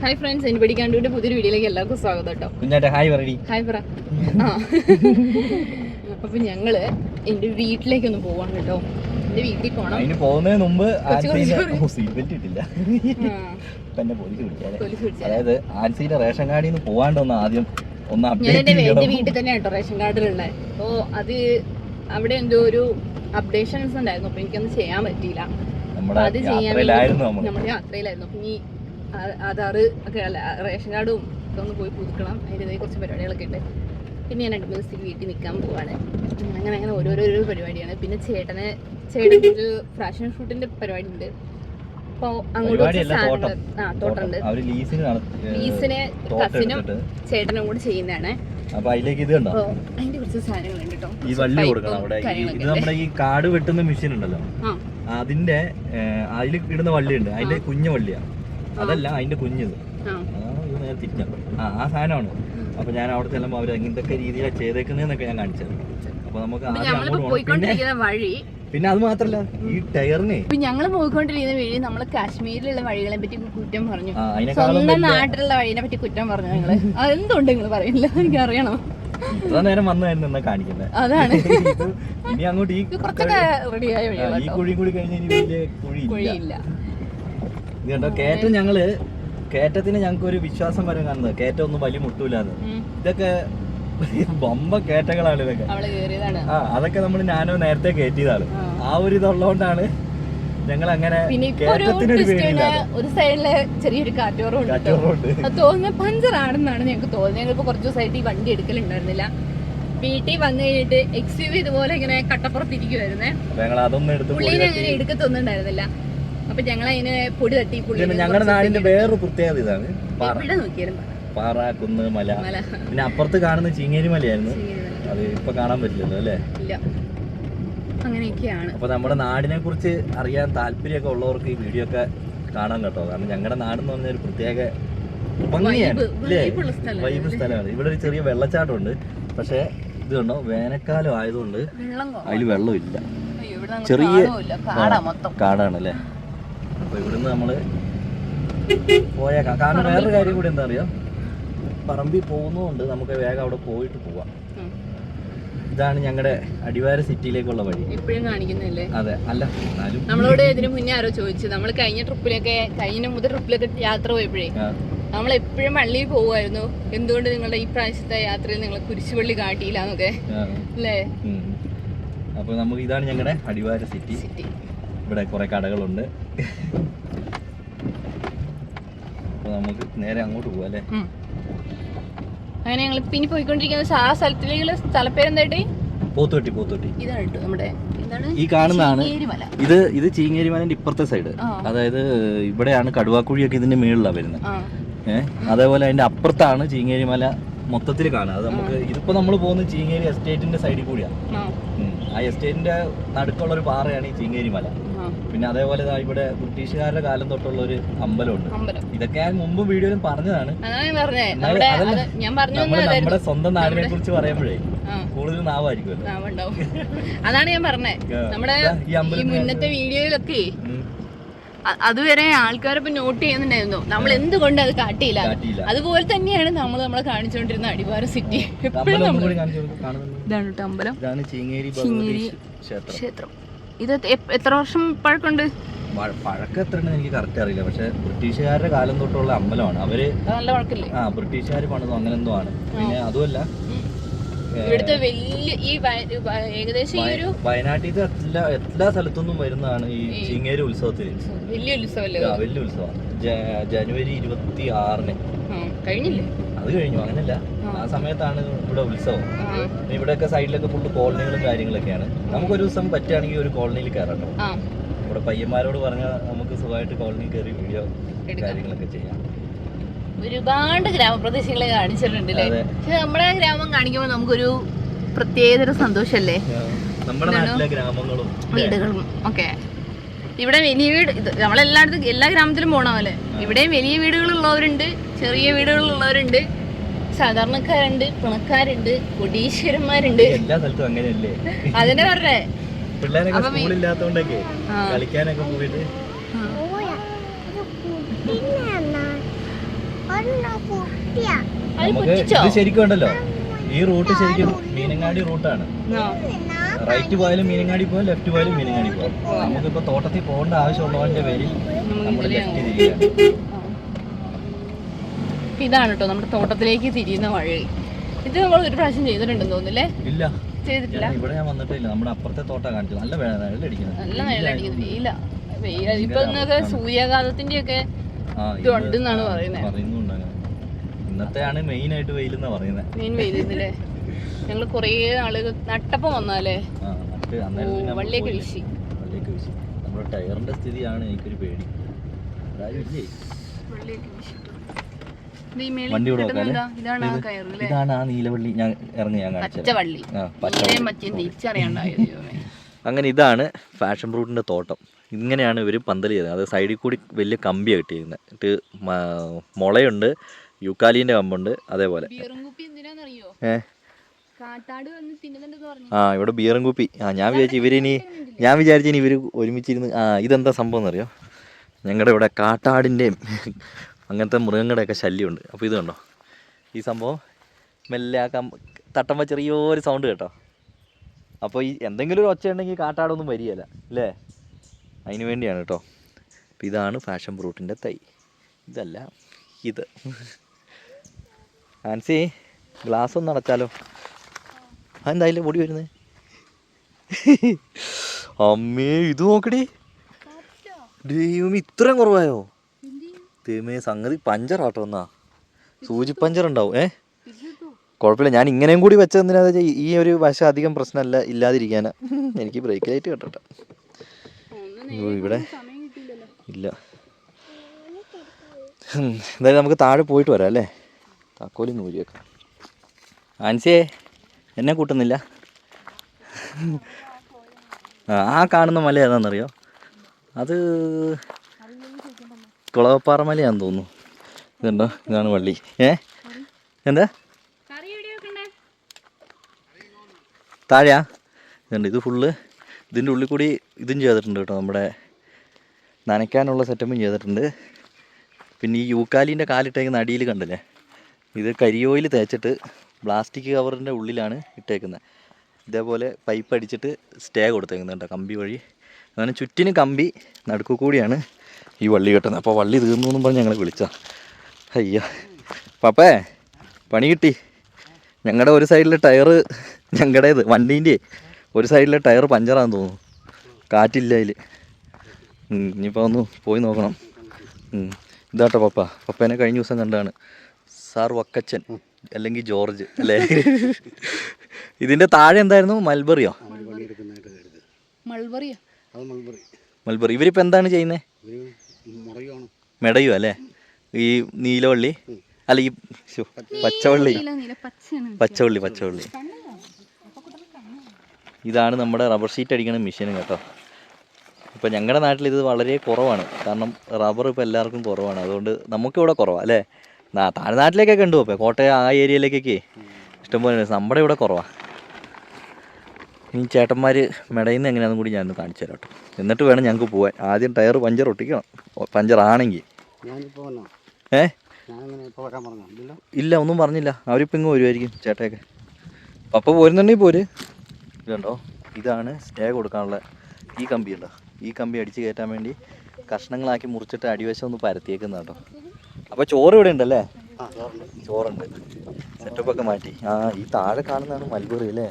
Hi friends എനിക്ക് പഠിക്കാണ്ടിന്റെ പുതിയൊരു വീഡിയോയിലേക്ക് എല്ലാവർക്കും സ്വാഗതം കേട്ടോ. ഹായ് പറ ഹായ് പറ. ആ. അപ്പൊ ഞങ്ങൾ എന്റെ വീട്ടിലേക്ക് ഒന്ന് പോവാണ് കേട്ടോ. എന്റെ വീട്ടിൽ പോണം. അതിന് പോകുന്നതിന് മുമ്പ് എന്നെ പോലീസ് പിടിച്ചാ. അതായത് ആൻസീന്റെ റേഷൻ കാർഡിൽ നിന്ന് പോവാണ്ടൊന്ന് ആദ്യം ഒന്ന് അപ്ഡേറ്റ് എന്റെ വീട്ടിൽ തന്നെ കേട്ടോ റേഷൻ കാർഡിലുള്ള. അപ്പോ അത് അവിടെ എന്തോ ഒരു അപ്ഡേഷൻസ് ഉണ്ടായിരുന്നു. അപ്പൊ എനിക്കൊന്നും ചെയ്യാൻ പറ്റിയില്ല. നമ്മുടെ യാത്രയിലായിരുന്നു നമ്മൾ യാത്രയിലായിരുന്നു. അപ്പൊ ഇനി ആ- ആധാറ് ഒക്കെ അല്ല റേഷൻ കാർഡും ഒക്കെ ഒന്ന് പോയി പുതുക്കണം. അതിന്റെതായ കുറച്ച് പരിപാടികളൊക്കെ ഉണ്ട്. പിന്നെ ഞാൻ രണ്ട് മൂന്ന് ദിവസത്തേക്ക് വീട്ടിൽ നിൽക്കാൻ പോവാണ്. അങ്ങനെ അങ്ങനെ ഓരോരോ പരിപാടിയാണ്. പിന്നെ ചേട്ടന് ചേട്ടന്റെ ഒരു ഫാഷൻ ഷൂട്ടിന്റെ പരിപാടി ഉണ്ട്. അപ്പോൾ അങ്ങോട്ട്. ആ തോട്ടമുണ്ട്. ലീസിന് കസിനും ചേട്ടനും കൂടി ചെയ്യുന്നതാണ്. അപ്പൊ അതിലേക്ക് ഇത് കണ്ടോ? ഈ വള്ളി കൊടുക്കണം അവിടെ. ഇത് നമ്മുടെ ഈ കാട് വെട്ടുന്ന മെഷീൻ ഉണ്ടല്ലോ. അതിന്റെ അതിൽ ഇടുന്ന വള്ളിയുണ്ട്. അതിന്റെ കുഞ്ഞു വള്ളിയാ. അതല്ല അതിന്റെ കുഞ്ഞത്. നേരെ ആ ആ സാധനമാണ്. അപ്പൊ ഞാൻ അവിടെ ചെല്ലുമ്പോൾ അവർ എന്തൊക്കെ രീതിയിലാണ് ചെയ്തേക്കുന്നതെന്നൊക്കെ ഞാൻ കാണിച്ചത്. അപ്പൊ നമുക്ക് ആദ്യം അങ്ങോട്ട് വഴി പിന്നെ അത് മാത്രല്ല ഈ ടയറിനെ. ഞങ്ങൾ പോയിക്കൊണ്ടിരിക്കുന്ന വഴി നമ്മൾ കാശ്മീരിലുള്ള വഴികളെ പറ്റി കുറ്റം പറഞ്ഞു. സ്വന്തം നാട്ടിലുള്ള വഴിനെ പറ്റി കുറ്റം പറഞ്ഞു ഞങ്ങൾ. അതെന്തുണ്ട് നിങ്ങൾ പറയില്ല എനിക്ക് അറിയണം ഇത്ര നേരം വന്നായിരുന്നു എന്നാ കാണിക്കുന്നത് അതാണ്. ഇനി അങ്ങോട്ട് ഈ കുറച്ചൊക്കെ റെഡിയായ ഈ കുഴി കൂടി കഴിഞ്ഞ കുഴിയില്ല. ഇത് കണ്ടോ കയറ്റം ഞങ്ങൾ കയറ്റത്തിന് ഞങ്ങൾക്ക് ഒരു വിശ്വാസം വരെ കാണുന്നത്. കയറ്റം ഒന്നും വലിയ മുട്ടൂലാന്ന്. ഇതൊക്കെ ബൊമ്പ കയറ്റങ്ങളാണ് ഇതൊക്കെ. ആ അതൊക്കെ നമ്മൾ ഞാനോ നേരത്തെ കേറ്റിയതാണ്. ആ. ഒരു ഇതുള്ളതുകൊണ്ടാണ് ഞങ്ങൾ അങ്ങനെ ഒരു സൈഡിൽ ചെറിയൊരു കാറ്റോറും ഉണ്ട് തോന്നുന്നത് പഞ്ചർ ആണെന്നാണ് ഞങ്ങൾക്ക് തോന്നുന്നത് ഞങ്ങളിപ്പോ കുറച്ച് ദിവസമായിട്ട് ഈ വണ്ടി എടുക്കലുണ്ടായിരുന്നില്ല. വീട്ടിൽ വന്നു കഴിഞ്ഞിട്ട് എക്സ് യു ഇതുപോലെ ഇങ്ങനെ കട്ടപ്പുറത്തിരിക്കുവായിരുന്നേ. പുള്ളീനെ അങ്ങനെ എടുക്കത്തൊന്നുണ്ടായിരുന്നില്ല. അപ്പൊ ഞങ്ങൾ അതിനെ പൊടി തട്ടി പുള്ളി പിന്നെ ഞങ്ങളുടെ നാടിന്റെ വേറൊരു പ്രത്യേകത ഇതാണ്. നോക്കിയാലും പാറ. കുന്ന് മല. പിന്നെ അപ്പുറത്ത് കാണുന്ന ചീങ്ങേരി മലയായിരുന്നു. അത് ഇപ്പൊ കാണാൻ പറ്റില്ലല്ലോ അല്ലേ? അങ്ങനെയൊക്കെയാണ്. അപ്പൊ നമ്മുടെ നാടിനെ കുറിച്ച് അറിയാൻ താല്പര്യമൊക്കെ ഉള്ളവർക്ക് ഈ വീഡിയോ ഒക്കെ കാണാൻ കേട്ടോ. കാരണം ഞങ്ങളുടെ നാട് എന്ന് പറഞ്ഞ ഒരു പ്രത്യേക ഭംഗിയാണ് വൈബ് സ്ഥലമാണ്. ഇവിടെ ഒരു ചെറിയ വെള്ളച്ചാട്ടമുണ്ട്. പക്ഷെ ഇത് കണ്ടോ? വേനൽക്കാലം ആയതുകൊണ്ട്. അതിൽ വെള്ളമില്ല. ചെറിയ- കാടാണ് അല്ലേ? അപ്പൊ ഇവിടുന്ന് നമ്മൾ പോയേക്കാം. കാരണം വേറൊരു കാര്യം കൂടി എന്താ അറിയാം പറമ്പി പോകുന്നതുകൊണ്ട് നമുക്ക് വേഗം അവിടെ പോയിട്ട് പോവാം. ഇതാണ് ഞങ്ങളുടെ അടിവാര സിറ്റിയിലേക്കുള്ള വഴി. ഇപ്പോഴും കാണിക്കുന്നില്ലേ അതെ അല്ല എന്നാലും നമ്മളോട് ഇതിന് മുന്നേ ആരോ ചോദിച്ചു. നമ്മൾ കഴിഞ്ഞ ട്രിപ്പിലൊക്കെ കഴിഞ്ഞ മുതൽ ട്രിപ്പിലൊക്കെ യാത്ര പോയപ്പോഴേ നമ്മൾ എപ്പോഴും പള്ളിയിൽ പോകുമായിരുന്നു എന്തുകൊണ്ട് നിങ്ങളുടെ ഈ പ്രാവശ്യത്തെ യാത്രയിൽ നിങ്ങൾ കുരിശുപള്ളി കാട്ടിയില്ല എന്നൊക്കെ. അല്ലേ. അപ്പൊ നമുക്ക് ഇതാണ് ഞങ്ങളുടെ അടിവാര സിറ്റി. സിറ്റി. ഇവിടെ കുറെ കടകളുണ്ട്. അപ്പൊ നമുക്ക് നേരെ അങ്ങോട്ട് പോവാം അല്ലേ? അങ്ങനെ ഞങ്ങൾ ഇനി പോയിക്കൊണ്ടിരിക്കുന്ന ആ സ്ഥലത്തിലേക്കുള്ള സ്ഥലപ്പേരെന്തായിട്ട്? പോത്തുവട്ടി പോത്തുവട്ടി. ഇതാണ് കേട്ടോ നമ്മുടെ ഈ കാണുന്നതാണ് ഇത് ഇത് ചീങ്ങേരിമലന്റെ ഇപ്പുറത്തെ സൈഡ്. അതായത് ഇവിടെയാണ് കടുവാക്കുഴിയൊക്കെ ഇതിന്റെ മേളിലാണ് വരുന്നത്. ഏഹ് അതേപോലെ അതിന്റെ അപ്പുറത്താണ് ചീങ്ങേരിമല മൊത്തത്തിൽ കാണുക അത് നമുക്ക് ഇതിപ്പോ നമ്മൾ പോകുന്നത് ചീങ്ങേരി എസ്റ്റേറ്റിന്റെ സൈഡിൽ കൂടിയാണ് ആ എസ്റ്റേറ്റിന്റെ നടുക്കുള്ള ഒരു പാറയാണ് ഈ ചിങ്ങേരി മല. പിന്നെ അതേപോലെ ഇവിടെ ബ്രിട്ടീഷുകാരുടെ കാലം തൊട്ടുള്ള ഒരു അമ്പലമുണ്ട്. അമ്പലം. ഇതൊക്കെ ഞാൻ മുമ്പ് വീഡിയോയിലും പറഞ്ഞതാണ്. നമ്മുടെ സ്വന്തം നാടിനെ കുറിച്ച് പറയുമ്പോഴേ കൂടുതൽ നാവായിരിക്കുമല്ലോ. അതാണ് ഞാൻ പറഞ്ഞത് നമ്മുടെ ഈ മുന്നത്തെ വീഡിയോയിലൊക്കെ ഉം. ആൾക്കാർ ഇപ്പൊ നോട്ട് ചെയ്യുന്നുണ്ടായിരുന്നു. നമ്മൾ എന്തുകൊണ്ട് അത് കാട്ടിയില്ല? അതുപോലെ തന്നെയാണ് നമ്മൾ നമ്മളെ കാണിച്ചുകൊണ്ടിരുന്ന അടിവാര സിറ്റി എപ്പോഴും നമ്മൾ ഇതാണ് അമ്പലം. ചീങ്ങേരി ക്ഷേത്രം. ഇത് എത്ര വർഷം പഴക്കമുണ്ട്? പഴക്കം എത്ര എനിക്ക് കറക്റ്റ് അറിയില്ല. പക്ഷെ ബ്രിട്ടീഷുകാരുടെ കാലം തൊട്ടുള്ള അമ്പലമാണ്. അവർ ആ ബ്രിട്ടീഷുകാർ പണിതും അങ്ങനെ എന്തോ ആണ് പിന്നെ അതുമല്ല ഇവിടുത്തെ വലിയ ഈ ഏകദേശം ഈ ഒരു വയനാട്ടിൽ എല്ലാ എല്ലാ സ്ഥലത്തുനിന്നും വരുന്നതാണ് ഈ ചിങ്ങേരി ഉത്സവത്തിൽ ഉത്സവത്തിന് വലിയ ഉത്സവല്ലേ വലിയ ഉത്സവമാണ് ജനുവരി ഇരുപത്തി ആറിന് കഴിഞ്ഞില്ലേ? അത് കഴിഞ്ഞു അങ്ങനല്ല. ആ. സമയത്താണ് ഇവിടെ ഉത്സവം. ഇവിടെയൊക്കെ സൈഡിലൊക്കെ ഫുള്ള് കോളനികളും കാര്യങ്ങളൊക്കെയാണ്. നമുക്ക് ഒരു ദിവസം പറ്റുകയാണെങ്കിൽ ഒരു കോളനിയിൽ കയറണം. ഇവിടെ പയ്യന്മാരോട് പറഞ്ഞാൽ നമുക്ക് സുഖമായിട്ട് കോളനിയിൽ കയറി വീഡിയോ കാര്യങ്ങളൊക്കെ ചെയ്യാം. ഒരുപാട് ഗ്രാമപ്രദേശങ്ങളെ കാണിച്ചിട്ടുണ്ട് അല്ലേ പക്ഷെ നമ്മുടെ ഗ്രാമം കാണിക്കുമ്പോൾ നമുക്കൊരു പ്രത്യേകതര സന്തോഷല്ലേ? വീടുകളും. ഒക്കെ ഇവിടെ വലിയ വീട് ഇത് നമ്മളെല്ലായിടത്തും എല്ലാ ഗ്രാമത്തിലും പോണ പോലെ ഇവിടെയും വലിയ വീടുകളുള്ളവരുണ്ട് ചെറിയ വീടുകളുള്ളവരുണ്ട് സാധാരണക്കാരുണ്ട് പണക്കാരുണ്ട് കൊടീശ്വരന്മാരുണ്ട്. എല്ലാ സ്ഥലത്തും അങ്ങനെയല്ലേ? പറഞ്ഞേ. പിള്ളേരൊക്കെ സ്കൂളില്ലാത്തോണ്ടൊക്കെ. കളിക്കാനൊക്കെ പോയിട്ട് നമുക്ക് ഇത് ശരിക്കും ഉണ്ടല്ലോ. ഈ റൂട്ട് ശരിക്കും മീനങ്ങാടി റൂട്ടാണ്. റൈറ്റ് പോയാലും മീനങ്ങാടി പോയാലും ലെഫ്റ്റ് പോയാലും മീനങ്ങാടി പോകാം നമുക്കിപ്പോ തോട്ടത്തിൽ പോകേണ്ട ആവശ്യമുള്ളതിന്റെ പേരിൽ നമ്മൾ ലെഫ്റ്റ് ഇതാണ് കേട്ടോ നമ്മുടെ തോട്ടത്തിലേക്ക് തിരിയുന്ന വഴി. ഇത് നമ്മൾ ഒരു പ്രാവശ്യം ചെയ്തിട്ടുണ്ടെന്ന് തോന്നുന്നില്ലേ? ഇല്ല. ചെയ്തിട്ടില്ല. ഇവിടെ ഞാൻ വന്നിട്ടില്ല. നമ്മുടെ അപ്പുറത്തെ തോട്ടം കാണിച്ചു നല്ല വെള്ളടിക്കുന്നത് നല്ല വെള്ളടിക്കുന്നത് വെയില. വെയില. ഇപ്പൊ സൂര്യാഘാതത്തിന്റെ ഒക്കെ ആ ഇത് ഉണ്ടെന്നാണ് പറയുന്നത് പറയുന്നുണ്ട് ഇന്നത്തെയാണ് മെയിൻ ആയിട്ട് വെയിൽ എന്നാ പറയുന്നത് മെയിൻ വെയിലില്ലേ ഞങ്ങൾ കുറേ ആളുകൾ നട്ടപ്പം വന്നാലേ. വള്ളിയൊക്കെ. വീശി. വള്ളിയൊക്കെ വീശി. നമ്മുടെ ടയറിന്റെ സ്ഥിതിയാണ് എനിക്കൊരു പേടി. വണ്ടി? ഇതാണ് ആ കയറ് അല്ലേ? ഇതാണ് ആ നീലവള്ളി ഞാൻ ഇറങ്ങി ഞാൻ കാണിച്ചത് അങ്ങനെ ഇതാണ് ഫാഷൻ ഫ്രൂട്ടിന്റെ തോട്ടം. ഇങ്ങനെയാണ് ഇവർ പന്തൽ ചെയ്തത്. അത് സൈഡിൽ കൂടി വലിയ കമ്പിയാണ് കെട്ടിയിരുന്നത് എന്നിട്ട് മുളയുണ്ട്. യുക്കാലീന്റെ കമ്പുണ്ട് അതേപോലെ. ആ ഇവിടെ ബിയറും കുപ്പി. ആ ഞാൻ വിചാരിച്ചു ഇവരിനി ഞാൻ വിചാരിച്ചു ഇനി ഇവർ ഒരുമിച്ചിരുന്ന് ആ ഇതെന്താ സംഭവം എന്നറിയോ? ഞങ്ങളുടെ ഇവിടെ കാട്ടാടിന്റെയും അങ്ങനത്തെ മൃഗങ്ങളുടെയൊക്കെ ശല്യമുണ്ട്. അപ്പോൾ ഇത് കണ്ടോ? ഈ സംഭവം മെല്ലെ ആ കം തട്ടുമ്പോൾ ചെറിയൊരു സൗണ്ട് കേട്ടോ. അപ്പോൾ ഈ എന്തെങ്കിലും ഒരു ഒച്ച ഉണ്ടെങ്കിൽ കാട്ടാടൊന്നും വരികയില്ല അല്ലേ? അതിന് വേണ്ടിയാണ് കേട്ടോ. അപ്പോൾ ഇതാണ് ഫാഷൻ ഫ്രൂട്ടിന്റെ തൈ. ഇതല്ല ഇത്. ആൻസി ഗ്ലാസ് ഒന്ന് അടച്ചാലോ? അതെന്തായാലും പൊടി വരുന്നത് അമ്മേ ഇത് നോക്കടി. ദൈവം ഇത്രയും കുറവായോ? ദൈവമേ സംഗതി പഞ്ചറാട്ടോ എന്നാ. സൂചി പഞ്ചർ ഉണ്ടാവും ഏ? കുഴപ്പമില്ല ഞാൻ ഇങ്ങനെയും കൂടി വെച്ചതെന്തിനാ ഈ ഒരു വശം അധികം പ്രശ്നമല്ല ഇല്ലാതിരിക്കാനാ. എനിക്ക് ബ്രേക്ക് ലൈറ്റ് കേട്ടോ ഇവിടെ ഇല്ല. എന്തായാലും നമുക്ക് താഴെ പോയിട്ട് വരാം അല്ലേ? താക്കോലി നൂരി ആൻസിയേ എന്നെ കൂട്ടുന്നില്ല. ആ കാണുന്ന മല ഏതാണെന്നറിയോ? അത് കുളവപ്പാറ മലയാന്ന് തോന്നുന്നു. ഇതുണ്ടോ? ഇതാണ് വള്ളി. ഏ? എന്താ? താഴെയാ? ഇതുണ്ട്. ഇത് ഫുള്ള് ഇതിന്റെ ഉള്ളിൽ കൂടി ഇതും ചെയ്തിട്ടുണ്ട് കേട്ടോ നമ്മുടെ നനയ്ക്കാനുള്ള സെറ്റപ്പും ചെയ്തിട്ടുണ്ട്. പിന്നെ ഈ യൂക്കാലിന്റെ കാലിട്ടേക്കുന്ന അടിയിൽ കണ്ടില്ലേ? ഇത് കരിയോയിൽ തേച്ചിട്ട് പ്ലാസ്റ്റിക് കവറിന്റെ ഉള്ളിലാണ് ഇട്ടേക്കുന്നത്. ഇതേപോലെ പൈപ്പ് അടിച്ചിട്ട് സ്റ്റേ കൊടുത്തേക്കുന്നത് കേട്ടോ കമ്പി വഴി. അങ്ങനെ ചുറ്റിന് കമ്പി നടുക്കു കൂടിയാണ് ഈ വള്ളി കെട്ടുന്നത്. അപ്പോൾ വള്ളി തീർന്നു എന്നും പറഞ്ഞ് ഞങ്ങളെ വിളിച്ച അയ്യ. പപ്പേ പണി കിട്ടി. ഞങ്ങളുടെ ഒരു സൈഡിലെ ടയറ് ഞങ്ങളുടേത് വണ്ടീന്റെ ഒരു സൈഡിലെ ടയർ പഞ്ചറാന്ന് തോന്നുന്നു. കാറ്റില്ല അതിൽ ഇനിയിപ്പോൾ ഒന്ന് പോയി നോക്കണം. ഇതാട്ടോ പപ്പ. പപ്പേനെ കഴിഞ്ഞ ദിവസം കണ്ടാണ് സാർ വക്കച്ചൻ അല്ലെങ്കിൽ ജോർജ് അല്ലേ? ഇതിന്റെ താഴെ എന്തായിരുന്നു? മൽബറിയോ? മൽബറി. ഇവരിപ്പോ എന്താണ് ചെയ്യുന്നേ? മെടയോ അല്ലേ? ഈ നീലവള്ളി അല്ല ഈ പച്ചവള്ളി. നീല നീല പച്ചയാണ് പച്ചവള്ളി പച്ചവള്ളി. ഇതാണ് നമ്മുടെ റബ്ബർ ഷീറ്റ് അടിക്കുന്ന മെഷീനും കേട്ടോ. ഇപ്പം ഞങ്ങളുടെ നാട്ടിൽ ഇത് വളരെ കുറവാണ്. കാരണം റബ്ബർ ഇപ്പോൾ എല്ലാവർക്കും കുറവാണ്. അതുകൊണ്ട് നമുക്കിവിടെ കുറവാണ് അല്ലേ? താഴ്നാട്ടിലേക്കൊക്കെ ഉണ്ട് പോപ്പേ കോട്ടയം ആ ഏരിയയിലേക്കൊക്കെ. ഇഷ്ടംപോലെ. നമ്മുടെ ഇവിടെ കുറവാണ് ഇനി ചേട്ടന്മാർ മെടയുന്ന എങ്ങനെയാണെന്നും കൂടി ഞാനൊന്ന് കാണിച്ചു തരാം കേട്ടോ. എന്നിട്ട് വേണം ഞങ്ങൾക്ക് പോകാൻ ആദ്യം ടയർ പഞ്ചർ ഒട്ടിക്കണം. പഞ്ചർ ആണെങ്കിൽ. ഏ? ഇല്ല ഒന്നും പറഞ്ഞില്ല. അവരിപ്പോൾ ഇങ്ങ് വരുമായിരിക്കും ചേട്ടയൊക്കെ. പപ്പ പോരുന്നുണ്ടെങ്കിൽ പോര് ഇതുണ്ടോ? ഇതാണ് സ്റ്റേ കൊടുക്കാനുള്ള ഈ കമ്പി ഉണ്ടോ? ഈ കമ്പി അടിച്ച് കയറ്റാൻ വേണ്ടി കഷ്ണങ്ങളാക്കി മുറിച്ചിട്ട് അടിവശം ഒന്ന് പരത്തിയേക്കുന്ന കേട്ടോ. അപ്പോൾ ചോറ് ഇവിടെ ഉണ്ടല്ലേ? ചോറുണ്ട്. സെറ്റപ്പ് ഒക്കെ മാറ്റി. ആ ഈ താഴെ കാണുന്നതാണ് മൽബറി അല്ലേ?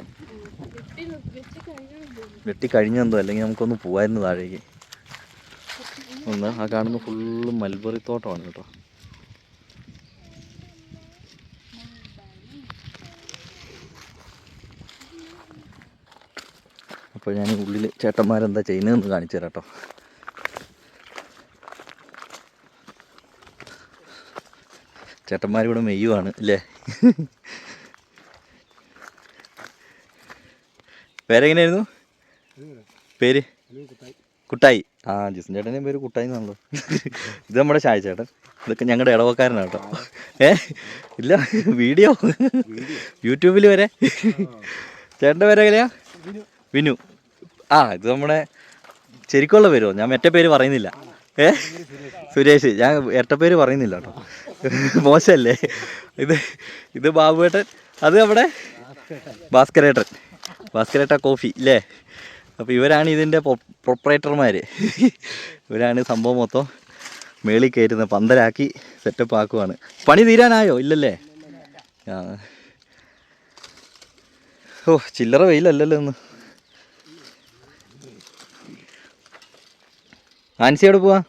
വെട്ടി കഴിഞ്ഞെന്തോ അല്ലെങ്കിൽ നമുക്കൊന്ന് പോവായിരുന്നു താഴേക്ക്. ഒന്ന് ആ കാണുന്ന ഫുള്ള് മൽബറി തോട്ടമാണ് കേട്ടോ. അപ്പോൾ ഞാൻ ഉള്ളിൽ ചേട്ടന്മാരെന്താ ചെയ്യുന്നതെന്ന് കാണിച്ചു തരാം കേട്ടോ. ചേട്ടന്മാർ ഇവിടെ മെയ്യുവാണ് അല്ലേ? പേരെങ്ങനെയായിരുന്നു? പേര്? കുട്ടായി. ആ ജിസൻ ചേട്ടന്റെ പേര് കുട്ടായി എന്നാണല്ലോ. ഇത് നമ്മുടെ ഷായ ചേട്ടൻ. ഇതൊക്കെ ഞങ്ങളുടെ ഇടവക്കാരനാണ് കേട്ടോ. ഏ? ഇല്ല വീഡിയോ? യൂട്യൂബിൽ വരെ? ചേട്ടന്റെ പേര് എങ്ങനെയാ? വിനു. ആ ഇത് നമ്മുടെ ശരിക്കുള്ള പേരോ? ഞാൻ മറ്റേ പേര് പറയുന്നില്ല. ഏ? സുരേഷ്. ഞാൻ ഇരട്ട പേര് പറയുന്നില്ല കേട്ടോ. മോശമല്ലേ? ഇത് ഇത് ബാബുവേട്ടൻ. അത് അവിടെ? ഭാസ്കരേട്ടൻ. ഭാസ്കരേട്ട കോഫി ഇല്ലേ? അപ്പോൾ ഇവരാണ് ഇതിന്റെ പ്രൊപ്പറേറ്റർമാർ ഇവരാണ് സംഭവം മൊത്തം മേളിൽ കയറ്റുന്ന പന്തലാക്കി സെറ്റപ്പ് ആക്കുവാണ്. പണി തീരാനായോ? ഇല്ലല്ലേ? ആ. ഓ ചില്ലറ വെയിലല്ലല്ലോ ഒന്ന് ആൻസി എവിടെ പോവാ.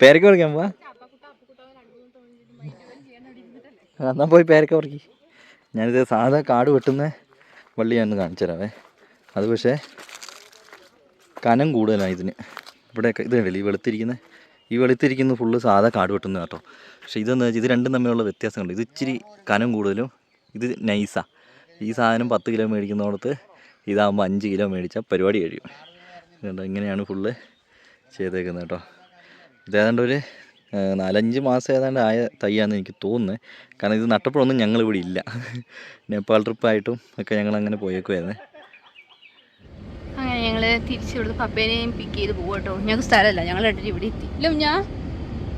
പേരക്ക പറിക്കാൻ പോവാ എന്നാ പോയി പേരക്ക പറിക്കി. ഞാനിത് സാധാ കാട് വെട്ടുന്ന വള്ളി ഞാൻ കാണിച്ചു തരാവേ. അത് പക്ഷേ കനം കൂടുതലാണ് ഇതിന്. ഇവിടെ ഇത് കണ്ടില്ലേ ഈ വെളുത്തിരിക്കുന്ന ഈ വെളുത്തിരിക്കുന്ന ഫുള്ള് സാധാ കാട് വെട്ടുന്ന കേട്ടോ. പക്ഷേ ഇതെന്ന് വെച്ചാൽ ഇത് രണ്ടും തമ്മിലുള്ള വ്യത്യാസമുണ്ട് ഇത് ഇച്ചിരി കനം കൂടുതലും ഇത് നൈസാ. ഈ സാധനം പത്ത് കിലോ മേടിക്കുന്നിടത്ത് ഇതാകുമ്പോൾ അഞ്ച് കിലോ മേടിച്ചാൽ പരിപാടി കഴിയും. ഇങ്ങനെയാണ് ഫുള്ള് ചെയ്തേക്കുന്നത് കേട്ടോ. ഇതേതാണ്ട് ഒരു നാലഞ്ച് മാസം ഏതാണ്ട് ആയ തയ്യാന്ന് എനിക്ക് തോന്നുന്നത് കാരണം ഇത് നട്ടപ്പോഴൊന്നും ഞങ്ങളിവിടെ ഇല്ല. നേപ്പാൾ ട്രിപ്പായിട്ടും ഒക്കെ ഞങ്ങൾ അങ്ങനെ പോയേക്കുമായിരുന്നു അങ്ങനെ ഞങ്ങൾ തിരിച്ചു ഇവിടുന്ന് പപ്പേനെയും പിക്ക് ചെയ്ത് പോകും കേട്ടോ ഞങ്ങൾക്ക് സ്ഥലമല്ല. ഞങ്ങൾ രണ്ടുപേരും ഇവിടെ എത്തി. ഇല്ല ഞാൻ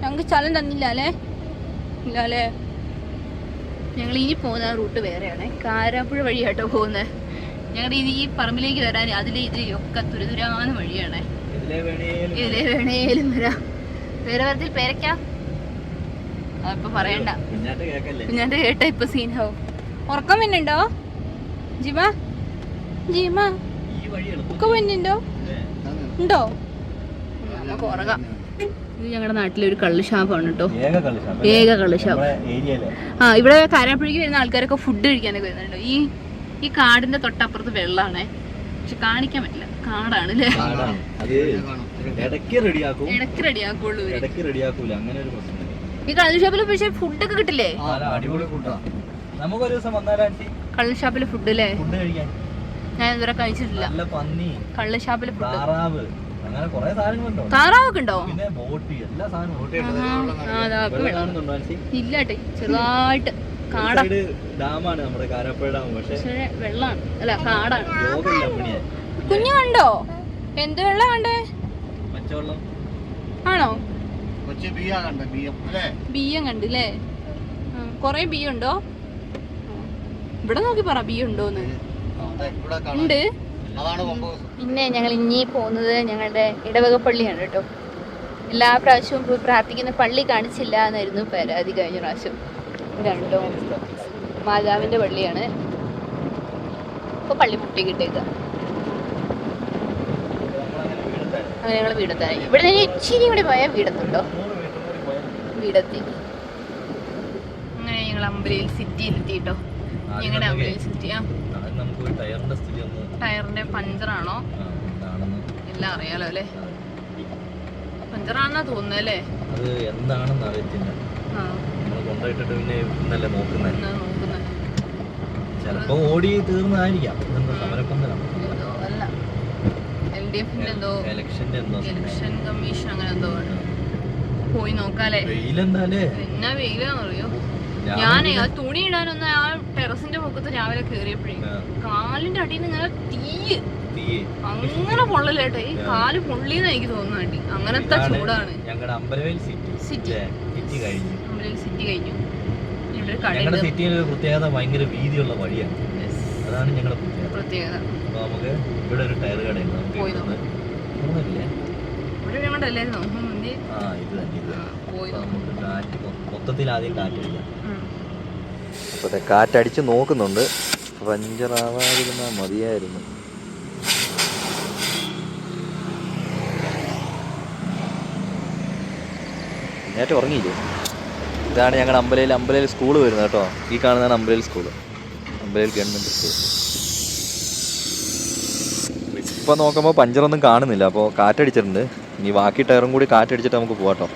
ഞങ്ങൾക്ക് സ്ഥലം തന്നില്ല അല്ലേ? ഇല്ല അല്ലേ? ഞങ്ങൾ ഇനി പോകുന്ന റൂട്ട് വേറെയാണ്. കാരാപ്പുഴ വഴി കേട്ടോ പോകുന്നത് ഞങ്ങളുടെ ഇത് ഈ പറമ്പിലേക്ക് വരാൻ അതിലെ ഇതിലൊക്കെ തുരുതുരാന്ന് വഴിയാണ്. ഇതിലെ വേണേലും വരാം. വേറെ വരത്തിൽ പേരക്ക അതിപ്പോ പറയണ്ട. ഞാൻ കേട്ട ഇപ്പൊ സീനാവും. ഉറക്കം പിന്നുണ്ടോ ജിമ? ജിമ? വരുന്നുണ്ടോ ഉണ്ടോ? നമുക്ക് ഉറങ്ങാം. ഇത് ഞങ്ങളുടെ നാട്ടിലെ ഒരു കള്ള് ഷാപ്പാണ് കേട്ടോ ഏക കള്ളുഷാപ്പ്. ആ ഇവിടെ കാരാപ്പുഴയ്ക്ക് വരുന്ന ആൾക്കാരൊക്കെ ഫുഡ് കഴിക്കാനൊക്കെ വരുന്നുണ്ടോ? ഈ ഈ കാടിന്റെ തൊട്ടപ്പുറത്ത് വെള്ളാണേ. പക്ഷെ കാണിക്കാൻ പറ്റില്ല. കാടാണ് അല്ലേ ഇടയ്ക്ക് റെഡിയാക്കും. ഇടയ്ക്ക് റെഡിയാക്കുള്ളൂ ഇവർ. ഇടയ്ക്ക് റെഡിയാക്കൂല. അങ്ങനെ ഒരു പ്രശ്നം ഈ കള്ള് ഷാപ്പിൽ പക്ഷെ ഫുഡൊക്കെ കിട്ടില്ലേ? അടിപൊളി നമുക്കൊരു ദിവസം കള്ള് ഷാപ്പിലെ ഫുഡ് അല്ലേ ഫുഡ് കഴിക്കാൻ. ഞാൻ ഇതുവരെ കഴിച്ചിട്ടില്ല. നല്ല പന്നി കള്ള് ഷാപ്പിലെ ഫുഡ്. താറാവ് അങ്ങനെ കുറെ സാധനങ്ങളുണ്ടോ? താറാവൊക്കെ ഉണ്ടോ? പിന്നെ ബോട്ടി എല്ലാ സാധനവും. ആ, അതാ, അപ്പൊ വെള്ളം വെള്ളം. കാണുന്നുണ്ടോ ആൻസി? ഇല്ല കേട്ടോ ചെറുതായിട്ട് കാട. സൈഡ് ഡാമാണ് നമ്മുടെ കാരാപ്പുഴ ഡാം പക്ഷെ പക്ഷേ വെള്ളാണ്. അല്ല കാടാണ്. കുഞ്ഞു കണ്ടോ? എന്ത് വെള്ളം കണ്ടേ? ആണോ? കൊച്ചു ബിയ കണ്ട ബിയം അല്ലേ? ബിയ്യം കണ്ടില്ലേ കൊറേ ബിയ്യം ഉണ്ടോ? ഇവിടെ നോക്കി പറ ബിയ്യം ഉണ്ടോന്ന്. ഉണ്ട്. അതാണ് കൊമ്പ്. പിന്നെ ഞങ്ങൾ ഇനി പോകുന്നത് ഞങ്ങളുടെ ഇടവക പള്ളിയാണ് കേട്ടോ. എല്ലാ പ്രാവശ്യവും പോയി പ്രാർത്ഥിക്കുന്ന പള്ളി കാണിച്ചില്ല എന്നായിരുന്നു പരാതി കഴിഞ്ഞ പ്രാവശ്യം. രണ്ടോ മാതാവിന്റെ പള്ളിയാണ്. ഇപ്പോൾ പള്ളി മുട്ടി കിട്ടേക്കുക അങ്ങനെ ഞങ്ങൾ വീടെത്താനായി. ഇവിടെ നിന്ന് ഇച്ചിരി കൂടി പോയാൽ വീടെത്തുണ്ടോ? വീടെത്തി. അങ്ങനെ ഞങ്ങൾ അമ്പലയിൽ സിറ്റിയിലെത്തി എത്തിട്ടോ ഞങ്ങളുടെ അമ്പലയിൽ സിറ്റി ആ. നമുക്ക് ഒരു ടയറിന്റെ സ്ഥിതി ഒന്ന് ടയറിന്റെ പഞ്ചറാണോ? എല്ലാം അറിയാലോ അല്ലേ? പഞ്ചറാണെന്നാ തോന്നുന്നത് അല്ലേ? അത് എന്താണെന്ന് അറിയത്തില്ല. ആ. നമ്മൾ കൊണ്ടുപോയിട്ടിട്ട് പിന്നെ ഇന്നല്ലേ നോക്കുന്നത്. ചിലപ്പോ ഓടി തീർന്നായിരിക്കാം എൽ ഡി എഫിന്റെ എന്തോ ഇലക്ഷന്റെ എന്തോ ഇലക്ഷൻ കമ്മീഷൻ അങ്ങനെ എന്തോ ആണ് പോയി നോക്കാലേ എന്നാ വെയിലാന്നറിയോ? ഞാൻ ഞാനേ ആ തുണി ഇടാനൊന്ന് ആ ടെറസിന്റെ പൊക്കത്ത് രാവിലെ കേറിയപ്പോഴേ കാലിന്റെ അടിയിൽ നിന്ന് ഇങ്ങനെ തീയ്. അങ്ങനെ പൊള്ളലേട്ടെ. ഈ കാൽ പൊള്ളിന്ന് എനിക്ക് തോന്നുന്നുണ്ട് അങ്ങനത്തെ ചൂടാണ്. ഞങ്ങളുടെ അമ്പലവേൽ സിറ്റി സിറ്റി കഴിഞ്ഞു. സിറ്റി കഴിഞ്ഞു. ഞങ്ങളുടെ പ്രത്യേകത ഭയങ്കര വീതിയുള്ള വഴിയാണ് അതാണ് ഞങ്ങളുടെ പ്രത്യേകത. നമുക്ക് ഇവിടെ ഒരു ടയർ കടയുണ്ട്. നമുക്ക് പോയി ഇവിടുന്ന് ഇവിടുന്നില്ലേ? ഇവിടെ ഞങ്ങളുടെ ആ ഇത് തന്നെ ഇത് ആ, പോയി അപ്പൊ നമുക്ക് കാറ്റ് മൊ- മൊത്തത്തിൽ ആദ്യം കാറ്റടിക്കാം ഉം. അപ്പോൾ കാറ്റടിച്ച് നോക്കുന്നുണ്ട്. പഞ്ചറാവാതിരുന്നാൽ മതിയായിരുന്നു. നേരത്തെ ഉറങ്ങിയില്ലേ? ഇതാണ് ഞങ്ങളുടെ അമ്പലയിൽ അമ്പലയിൽ സ്കൂൾ വരുന്നത് കേട്ടോ. ഈ കാണുന്നതാണ് അമ്പലയിൽ സ്കൂൾ അമ്പലയിൽ ഗവൺമെന്റ് സ്കൂൾ ഇപ്പോൾ നോക്കുമ്പോൾ പഞ്ചറൊന്നും കാണുന്നില്ല. അപ്പോൾ കാറ്റടിച്ചിട്ടുണ്ട്. ഇനി ബാക്കി ടയറും കൂടി കാറ്റടിച്ചിട്ട് നമുക്ക് പോകാം കേട്ടോ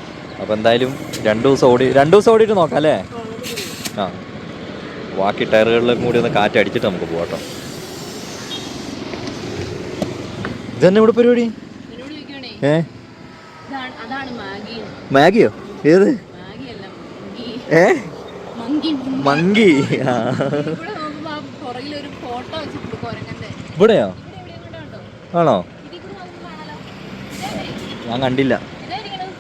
അപ്പോൾ എന്തായാലും രണ്ട് ദിവസം ഓടി രണ്ട് ദിവസം ഓടിയിട്ട് നോക്കാം അല്ലേ? ആ. ബാക്കി ടയറുകളിലും കൂടി ഒന്ന് കാറ്റടിച്ചിട്ട് നമുക്ക് പോകാം കേട്ടോ ഇതന്നെ ഇവിടെ പരിപാടി? ഏ? മാഗിയോ? ഏത്? ഏ? മങ്കി. ഇവിടെയോ ഇവിടെ ഇവിടെ എങ്ങോട്ടോ ഉണ്ടോ ആണോ? ഞാൻ കണ്ടില്ല.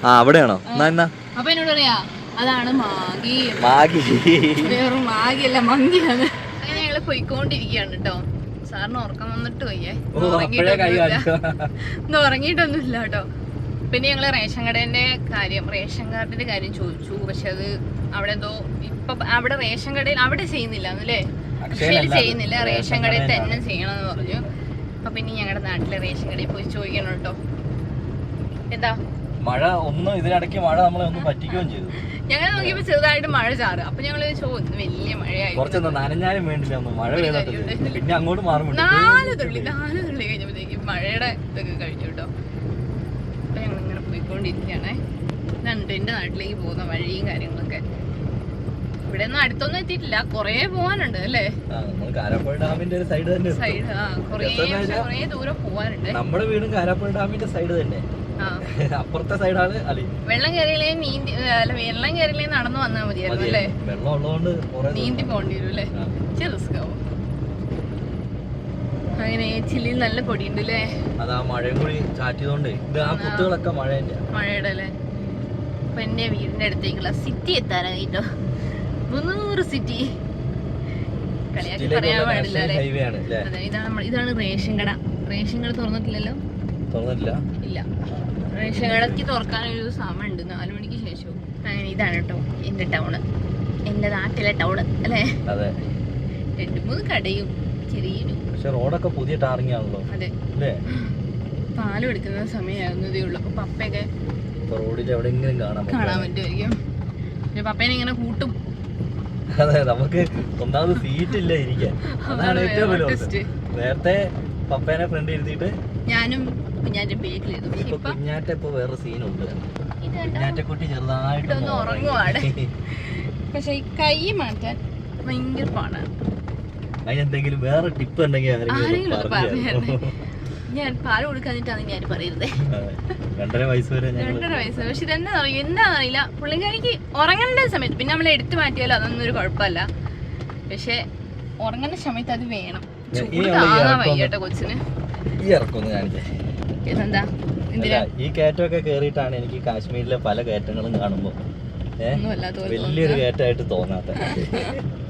ആ അവിടെയാണോ? എന്നാ എന്നാ? അപ്പൊ എന്നോട് പറയാ അതാണ് മാഗി. മാഗി. വേറും മാഗിയല്ല മന്തിയാണ്. അങ്ങനെ ഞങ്ങൾ പോയിക്കൊണ്ടിരിക്കുകയാണ് കേട്ടോ സാറിന് ഉറക്കം വന്നിട്ട് പോയേ ഇന്ന് ഉറങ്ങിയിട്ടൊന്നുമില്ല. കേട്ടോ പിന്നെ ഞങ്ങൾ റേഷൻ കടേന്റെ കാര്യം റേഷൻ കാർഡിന്റെ കാര്യം ചോദിച്ചു. പക്ഷെ അത് അവിടെ എന്തോ ഇപ്പൊ അവിടെ റേഷൻ കടയിൽ അവിടെ ചെയ്യുന്നില്ല അല്ലേ അക്ഷയയിൽ ചെയ്യുന്നില്ല. റേഷൻ കടയിൽ തന്നെ ചെയ്യണം എന്ന് പറഞ്ഞു. അപ്പൊ ഇനി ഞങ്ങളുടെ നാട്ടിലെ റേഷൻ കടയിൽ പോയി ചോദിക്കണം കേട്ടോ എന്താ? മഴ ഒന്നും ഇതിനിടയ്ക്ക് മഴ നമ്മളെ ഒന്നും പറ്റിക്കുകയും ചെയ്തു. ഞങ്ങൾ നോക്കിയപ്പോ ചെറുതായിട്ട് മഴ ചാറ്. അപ്പൊ ഞങ്ങൾ വലിയ മഴയായി കുറച്ചൊന്നും നനഞ്ഞാലും വേണ്ടില്ല ഒന്ന് മഴ പിന്നെ അങ്ങോട്ട് മാറും നാല് തുള്ളി നാല് തുള്ളി കഴിഞ്ഞപ്പോഴത്തേക്ക് മഴയുടെ ഇതൊക്കെ കഴിഞ്ഞു കേട്ടോ. അപ്പൊ ഞങ്ങൾ ഇങ്ങനെ പോയിക്കൊണ്ടിരിക്കുകയാണേ ഇതാണ് എന്റെ നാട്ടിലേക്ക് പോകുന്ന വഴിയും കാര്യങ്ങളൊക്കെ. ഇവിടെ ഒന്നും അടുത്തൊന്നും എത്തിയിട്ടില്ല. കൊറേ പോവാനുണ്ട് അല്ലേ? കാരാപ്പുഴ ഡാമിന്റെ ഒരു സൈഡ് തന്നെ സൈഡ് കുറേ ദൂരം പോവാനുണ്ട്. നമ്മുടെ വീടും കാരാപ്പുഴ ഡാമിന്റെ സൈഡ് തന്നെ. അപ്പുറത്തെ സൈഡാണ് അലി. വെള്ളം കയറിയില്ലേ നീന്തി അല്ല വെള്ളം കയറിയില്ലേ നടന്നു വന്നാൽ മതിയായിരുന്നു അല്ലേ? വെള്ളം ഉള്ളതുകൊണ്ട് നീന്തി പോകേണ്ടി വരും അല്ലേ. ഇച്ചിരി റിസ്ക് ആവും. അങ്ങനെ ചില്ലിൽ നല്ല പൊടിയുണ്ട് അല്ലേ? അതാ മഴയും കൂടി ചാറ്റിയതുകൊണ്ട് ഇത് ആ കുത്തുകളൊക്കെ മഴ മഴയുടെ അല്ലേ? അപ്പൊ എന്റെ വീടിന്റെ അടുത്തേക്കുള്ള സിറ്റി എത്താനായിട്ടോ? മുന്നൂറ് സിറ്റി കളിയാക്കി പറയാൻ പാടില്ല അതെ ഇതാണ് നമ്മൾ ഇതാണ് റേഷൻ കട. റേഷൻ കട തുറന്നിട്ടില്ലല്ലോ? തുറന്നിട്ടില്ല? ഇല്ല. റേഷൻ കടക്ക് തുറക്കാൻ ഒരു സമയമുണ്ട്. നാലു മണിക്ക് ശേഷവും. അങ്ങനെ ഇതാണ് കേട്ടോ എന്റെ ടൗണ്. എന്റെ നാട്ടിലെ ടൗണ് അല്ലേ? അതെ. രണ്ട് മൂന്ന് കടയും ചെറിയൊരു പക്ഷെ റോഡൊക്കെ പുതിയ ടാറിങ്ങാണല്ലോ അതെ. അല്ലേ? പാലും എടുക്കുന്ന സമയമായിരുന്നതേ ഉള്ളൂ. അപ്പൊ പപ്പയൊക്കെ റോഡിൽ എവിടെയെങ്കിലും കാണാൻ കാണാൻ പറ്റും പറ്റുമായിരിക്കും. പപ്പേനെ ഇങ്ങനെ കൂട്ടും. അതെ നമുക്ക് ഒന്നാമത് സീറ്റ് ഇല്ല ഇരിക്കാൻ അതാണ് ഏറ്റവും വലിയ പ്രശ്നം. നേരത്തെ പപ്പേനെ ഫ്രണ്ട് ഇരുത്തിയിട്ട് ഞാനും കുഞ്ഞാന്റെ ബേക്കിലിരുന്നു പക്ഷെ ഇപ്പൊ ഇപ്പൊ കുഞ്ഞാറ്റ ഇപ്പൊ വേറെ സീനുണ്ട് ഇത് കണ്ടോ? കുഞ്ഞാറ്റക്കുട്ടി ചെറുതായിട്ട് ഉറങ്ങുവാണ്. പക്ഷെ ഈ കൈ മാറ്റാൻ ഭയങ്കര പാടാണ് അതിനെന്തെങ്കിലും വേറെ ടിപ്പ് ഉണ്ടെങ്കിൽ ആരെങ്കിലും ആരെങ്കിലും ഒന്ന് ഒന്ന് പറഞ്ഞു പറഞ്ഞു തരണം. ഞാൻ പാൽ കൊടുക്കാന്നിട്ടാണ് ഞാൻ പറയരുതേ. രണ്ടര വയസ്സ് വരെ രണ്ടര വയസ്സ്. പക്ഷെ ഇതെന്താ അറിയോ? എന്താണെന്ന് അറിയില്ല. പുള്ളിക്കാരിക്ക് ഉറങ്ങേണ്ട സമയത്ത് പിന്നെ നമ്മൾ എടുത്തു മാറ്റിയാലോ അതൊന്നും ഒരു കുഴപ്പമില്ല. പക്ഷെ ഉറങ്ങുന്ന സമയത്ത് അത് വേണം. ഈ ചൂട് അവൾ ഈ താങ്ങാൻ ഇറക്കം വയ്യട്ടോ കൊച്ചിന്. ഈ ഇറക്കൊന്ന് കാണിച്ചേ ഇതെന്താ? ഈ കയറ്റമൊക്കെ കേറിയിട്ടാണ് എനിക്ക് കാശ്മീരിലെ പല കയറ്റങ്ങളും കാണുമ്പോ. ഏഹ് ഒന്നും അല്ലാത്ത പോലെ വലിയൊരു. കയറ്റമായിട്ട് തോന്നാത്ത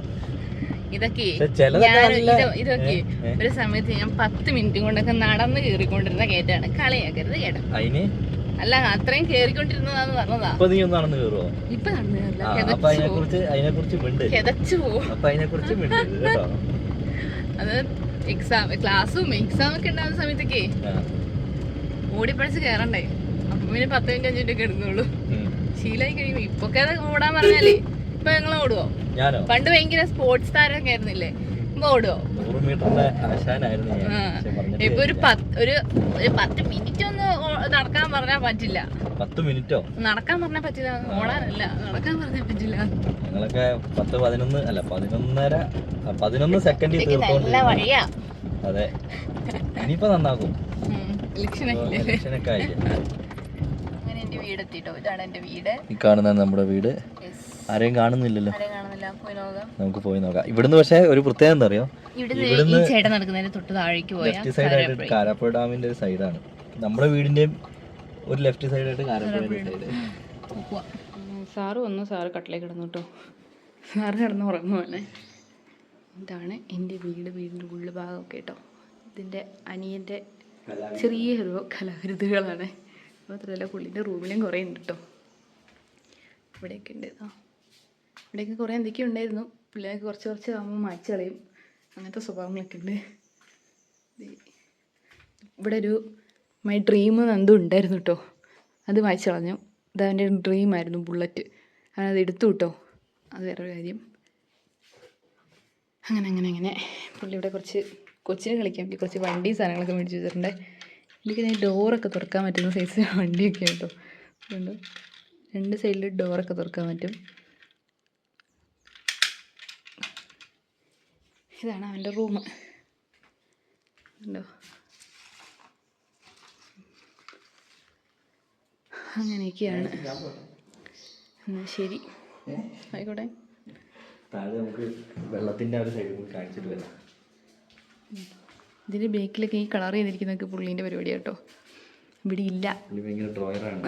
ഇതൊക്കെ ഞാൻ ഇതൊക്കെ. ഒരു സമയത്ത് ഞാൻ പത്ത് മിനിറ്റ് കൊണ്ടൊക്കെ നടന്ന് കയറിക്കൊണ്ടിരുന്ന കേട്ടാണ് കളയാക്കരുത് കേട്ടോ. അല്ല അത്രയും കേറിക്കൊണ്ടിരുന്നതാന്ന് പറഞ്ഞതാ. ഇപ്പൊ നീ ഒന്ന് നടന്നു കയറുവോ ഇപ്പൊ നടന്നു കയറില്ല കിതച്ചു കേട്ടോ. അത് എക്സാം ക്ലാസ്സും എക്സാം ഒക്കെ ഉണ്ടാകുന്ന സമയത്തൊക്കെ ഓടിപ്പഴിച്ച് കയറണ്ടേ അപ്പൊ പിന്നെ പത്ത് മിനിറ്റ് അഞ്ചു മിനിറ്റ് ഒക്കെ എടുക്കുന്നുള്ളൂ. ശീലമായി കഴിയുമ്പോ ഇപ്പൊക്കെ അത് ഓടാൻ പറഞ്ഞാലേ ഇപ്പൊ ഞങ്ങൾ ഓടുവോ? ഞാനോ? പണ്ട് ഭയങ്കര സ്പോർട്സ് താരമൊക്കെ ആയിരുന്നില്ലേ ഇപ്പൊ ഓടുവോ? നൂറ് മീറ്ററിന്റെ ആശാനായിരുന്നു ഞാൻ. പക്ഷെ പറഞ്ഞിട്ട് ഇപ്പൊ ഒരു കാര്യമില്ല. പത്ത് ഒരു ഒരു പത്ത് മിനിറ്റ് ഒന്ന് ഓ- നടക്കാൻ പറഞ്ഞാൽ പറ്റില്ല. പത്ത് മിനിറ്റോ നടക്കാൻ പറഞ്ഞാൽ പറ്റില്ല. ഓടാനല്ല. നടക്കാൻ പറഞ്ഞാൽ പറ്റില്ല. ഞങ്ങളൊക്കെ പത്ത് പതിനൊന്ന് അല്ല പതിനൊന്നര ആ, പതിനൊന്ന് സെക്കൻഡിൽ ഇതൊക്കെ നല്ല തീർത്തോണ്ട് വഴിയാ. അതെ. ഇനിയിപ്പോ നന്നാക്കും. ഇലക്ഷനൊക്കെ ഇലക്ഷനൊക്കെ അങ്ങനെ എന്റെ വീട് എത്തിട്ടോ ഇതാണ് എന്റെ വീട്. ഈ കാണുന്ന നമ്മുടെ വീട്. Yes. ആരെയും കാണുന്നില്ലല്ലോ. ആരെയും പോയി നോക്കാം. നമുക്ക് പോയി നോക്കാം. ഇവിടുന്ന് പക്ഷേ ഒരു പ്രത്യേകത എന്താ അറിയോ? ഇവിടുന്ന് ലെഫ്റ്റ് സൈഡ് ആയിട്ട് കാരാപ്പുഴ. ഡാമിന്റെ ഒരു സൈഡാണ്. നമ്മുടെ വീടിന്റെയും ഒരു ലെഫ്റ്റ് സൈഡ് ആയിട്ട് സൈഡ്. സാറ് വന്നു സാറ് കട്ടിലേക്ക് കിടന്നു കേട്ടോ. സാറ് കിടന്ന് ഉറങ്ങുവാണ്. ഇതാണ് എന്റെ വീട് വീടിന്റെ ഉള്ളു ഭാഗമൊക്കെ കേട്ടോ. ഇതിന്റെ അനിയന്റെ ചെറിയൊരു കലാകൃതികളാണ് മാത്രമല്ല പുള്ളിന്റെ റൂമിലും കുറേ ഉണ്ട് കേട്ടോ. ഇവിടെയൊക്കെ ഉണ്ട് ആ ഇവിടെയൊക്കെ കുറേ എന്തൊക്കെയോ ഉണ്ടായിരുന്നു. പിള്ളേർക്ക് കുറച്ച് കുറച്ച് ആകുമ്പോൾ മായ്ച്ച് കളയും. അങ്ങനത്തെ സ്വഭാവങ്ങളൊക്കെ ഉണ്ട്. ഇവിടെ ഒരു മൈ ഡ്രീം എന്തോ ഉണ്ടായിരുന്നു കേട്ടോ അത് വായിച്ചു കളഞ്ഞു. അത് അവന്റെ ഡ്രീമായിരുന്നു ബുള്ളറ്റ്. അവനത് എടുത്തു കേട്ടോ അത് വേറൊരു കാര്യം. അങ്ങനെ അങ്ങനെ അങ്ങനെ. പുള്ളി ഇവിടെ കുറച്ച് കൊച്ചിനെ കളിക്കാൻ വേണ്ടി കുറച്ച് വണ്ടി സാധനങ്ങളൊക്കെ മേടിച്ച് വെച്ചിട്ടുണ്ട്. എനിക്ക് ഞാൻ ഡോറൊക്കെ തുറക്കാൻ പറ്റുന്ന സൈസ് വണ്ടിയൊക്കെ കേട്ടോ അതുകൊണ്ട് രണ്ട് സൈഡിൽ ഡോറൊക്കെ തുറക്കാൻ പറ്റും. ഇതാണ് അവന്റെ റൂം ഉണ്ടോ അങ്ങനെയൊക്കെയാണ്. എന്നാൽ ശരി. ആയിക്കോട്ടെ. താഴെ നമുക്ക് ഒരു കൂടി ഇതിന്റെ ബേക്കിലൊക്കെ ഈ കളർ ചെയ്തിരിക്കുന്നൊക്കെ പുള്ളീന്റെ പരിപാടി കേട്ടോ. ഇവിടെ ഇല്ല. ഭയങ്കര ഡ്രോയറാണ്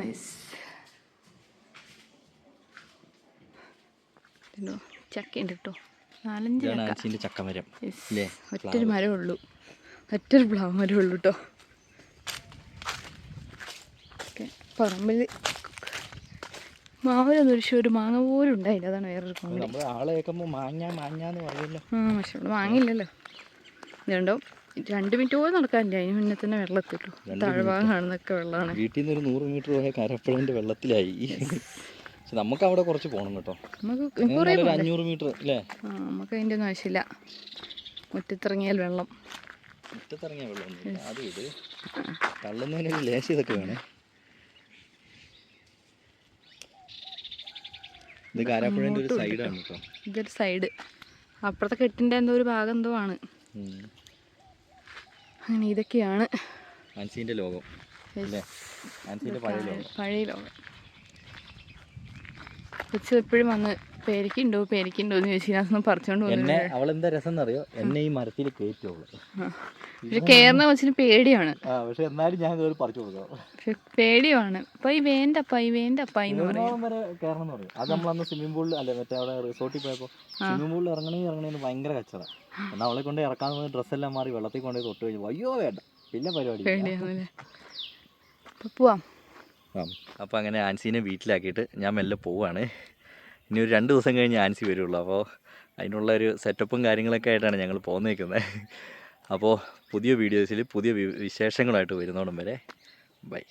ചക്കയുണ്ട് കേട്ടോ നാലഞ്ച് ചക്ക. ചക്കമരം. ഒറ്റൊരു മരമേ ഉള്ളൂ ഒറ്റൊരു പ്ലാവ് മരമേ ഉള്ളൂ കേട്ടോ പറമ്പിൽ മാവിലൊന്നും ഒരു ഒരു മാങ്ങ പോലും ഉണ്ടായില്ല. അതാണ് വേറൊരു കോമഡി. നമ്മൾ ആളെ കേൾക്കുമ്പോൾ മാങ്ങ മാങ്ങാന്ന് പറയുമല്ലോ. ആ പക്ഷെ ഇവിടെ മാങ്ങയില്ലല്ലോ. ഇതുണ്ടോ? രണ്ട് മിനിറ്റ് പോലും നടക്കാനില്ല. അതിന് മുന്നേ തന്നെ വെള്ളത്തിട്ടു. താഴ്ഭാഗം കാണുന്നൊക്കെ വെള്ളമാണ്. വീട്ടിൽ നിന്ന് ഒരു നൂറ് മീറ്റർ പോയ കരപ്പുഴ വെള്ളത്തിലായി. പക്ഷെ നമുക്ക് അവിടെ കുറച്ച് പോകണം കേട്ടോ. നമുക്ക് അഞ്ഞൂറ് മീറ്റർ അല്ലേ നമുക്ക് അതിന്റെ ഒന്നും ആവശ്യമില്ല. മുറ്റത്തിറങ്ങിയാൽ വെള്ളം. മുറ്റത്തിറങ്ങിയ വെള്ളം അത് ഇത് തള്ളുന്നതിനൊരു ലേശം ഇതൊക്കെ വേണേ. ഇത് കാരാപ്പുഴന്റെ ഒരു സൈഡാണ് കേട്ടോ. ഇതൊരു സൈഡ്. അപ്പുറത്തെ കെട്ടിന്റെ എന്തോ ഒരു ഭാഗം എന്തോ ആണ്. അങ്ങനെ ഇതൊക്കെയാണ്. ആൻസീന്റെ ലോകം അല്ലേ ആൻസീന്റെ പഴയ ലോകം. പഴയ ലോകം. കൊച്ചു എപ്പോഴും വന്ന് പേരക്കുണ്ടോ പേരക്കുണ്ടോ എന്ന് ചോദിച്ചു ഞാൻ പറിച്ചോണ്ട് എന്നെ പോകുന്നു എന്താ രസം എന്നറിയോ എന്നെ ഈ മരത്തിൽ കയറ്റുള്ളൂ പക്ഷെ കയറുന്ന കൊച്ചിന് പേടിയാണ്. പക്ഷെ എന്നാലും ഞാൻ കയറി പറിച്ചു കൊടുക്കാം. പക്ഷെ പേടിയാണ്. പൈ വേണ്ട പൈ വേണ്ട പൈ എന്ന് പറയും. അത് വരെ കയറണം എന്ന് പറയും. അത് നമ്മളന്ന് സ്വിമ്മിംഗ് പൂളിൽ അല്ലെ മറ്റേ അവിടെ റിസോർട്ടിൽ പോയപ്പോൾ സ്വിമ്മിംഗ് പൂളിൽ ഇറങ്ങണേ ഇറങ്ങണേന്ന് ഭയങ്കര കച്ചറ. എന്നാൽ അവളെ കൊണ്ട് ഇറക്കാൻ പോകുന്ന ഡ്രസ്സെല്ലാം മാറി വെള്ളത്തിൽ കൊണ്ടുപോയി തൊട്ട് കഴിഞ്ഞു. അയ്യോ വേണ്ട. പിന്നെ പരിപാടി പോവാം. അപ്പോൾ അങ്ങനെ ആൻസീനെ വീട്ടിലാക്കിയിട്ട് ഞാൻ മെല്ലെ പോവാണ്. ഇനി ഒരു രണ്ട് ദിവസം കഴിഞ്ഞ് ആൻസി വരുള്ളൂ. അപ്പോൾ അതിനുള്ള ഒരു സെറ്റപ്പും കാര്യങ്ങളൊക്കെ ആയിട്ടാണ് ഞങ്ങൾ പോന്നേക്കുന്നത് അപ്പോൾ പുതിയ വീഡിയോസിൽ പുതിയ വിശേഷങ്ങളായിട്ട് വരുന്നോടും വരെ ബൈ